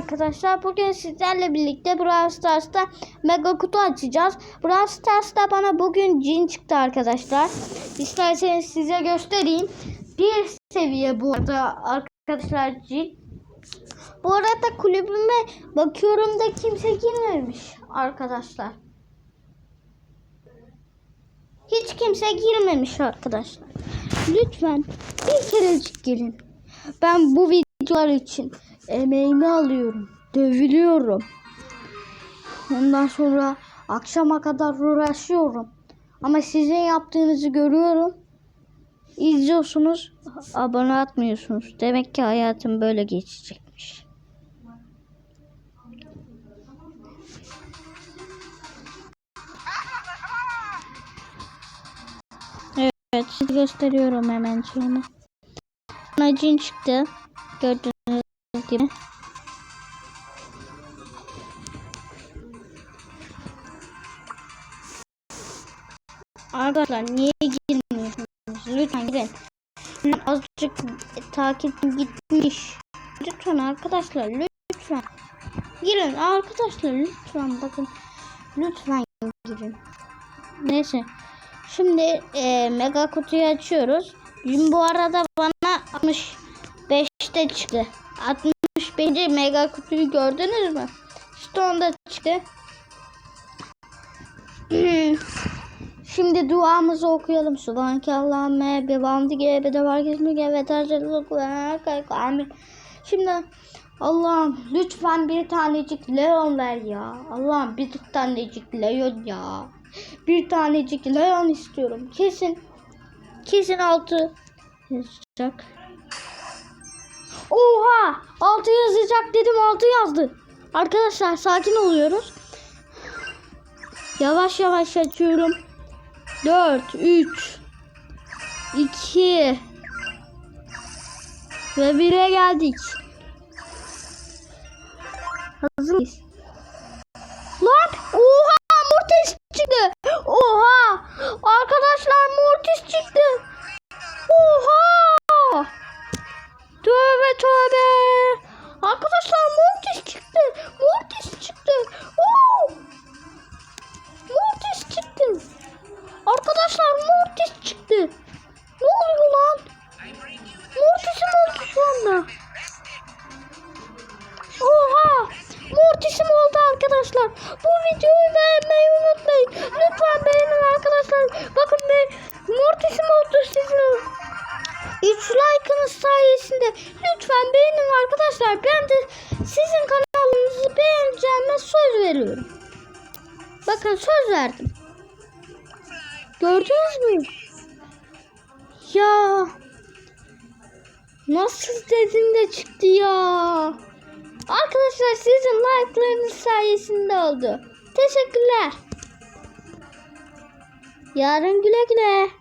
arkadaşlar. Bugün sizlerle birlikte Brawl Stars'ta mega kutu açacağız. Brawl Stars'ta bana bugün cin çıktı arkadaşlar. İsterseniz size göstereyim. Bir seviye bu arada arkadaşlar cin. Bu arada kulübüme bakıyorum da kimse girmemiş arkadaşlar. Hiç kimse girmemiş arkadaşlar. Lütfen bir kerecik gelin. Ben bu videolar için emeğimi alıyorum. Dövülüyorum. Ondan sonra akşama kadar uğraşıyorum. Ama sizin yaptığınızı görüyorum. İzliyorsunuz, abone atmıyorsunuz. Demek ki hayatım böyle geçecekmiş. Evet, size gösteriyorum hemen şeyini. Bana cin çıktı. Gördüğünüz gibi. Arkadaşlar niye girmiyorsunuz? Lütfen girin. Azıcık takipim gitmiş. Lütfen arkadaşlar lütfen. Girin arkadaşlar lütfen bakın. Lütfen girin. Neyse. Şimdi e, mega kutuyu açıyoruz. Dün bu arada bana 65'te çıktı. 65. mega kutuyu gördünüz mü? İşte onda çıktı. Şimdi duamızı okuyalım. Subhaneke Allahümme be bamdige be de var kesmike ve tercihlik ve amin. Şimdi Allah'ım lütfen bir tanecik Leon ver ya. Allah'ım bir tanecik Leon ya. Bir tanecik Leon istiyorum. Kesin. Kesin altı yazacak. Oha! Altı yazacak dedim altı yazdı. Arkadaşlar sakin oluyoruz. Yavaş yavaş açıyorum. 4, 3, 2 ve 1'e geldik. Hazır mıyız? Arkadaşlar. Bu videoyu beğenmeyi unutmayın. Lütfen beğenin arkadaşlar. Bakın be Mortis'im oldu sizin. 3 like'ınız sayesinde lütfen beğenin arkadaşlar. Ben de sizin kanalınızı beğeneceğime söz veriyorum. Bakın söz verdim. Gördünüz mü? Ya nasıl dedim de çıktı ya. Arkadaşlar sizin like'larınız sayesinde oldu. Teşekkürler. Yarın güle güle.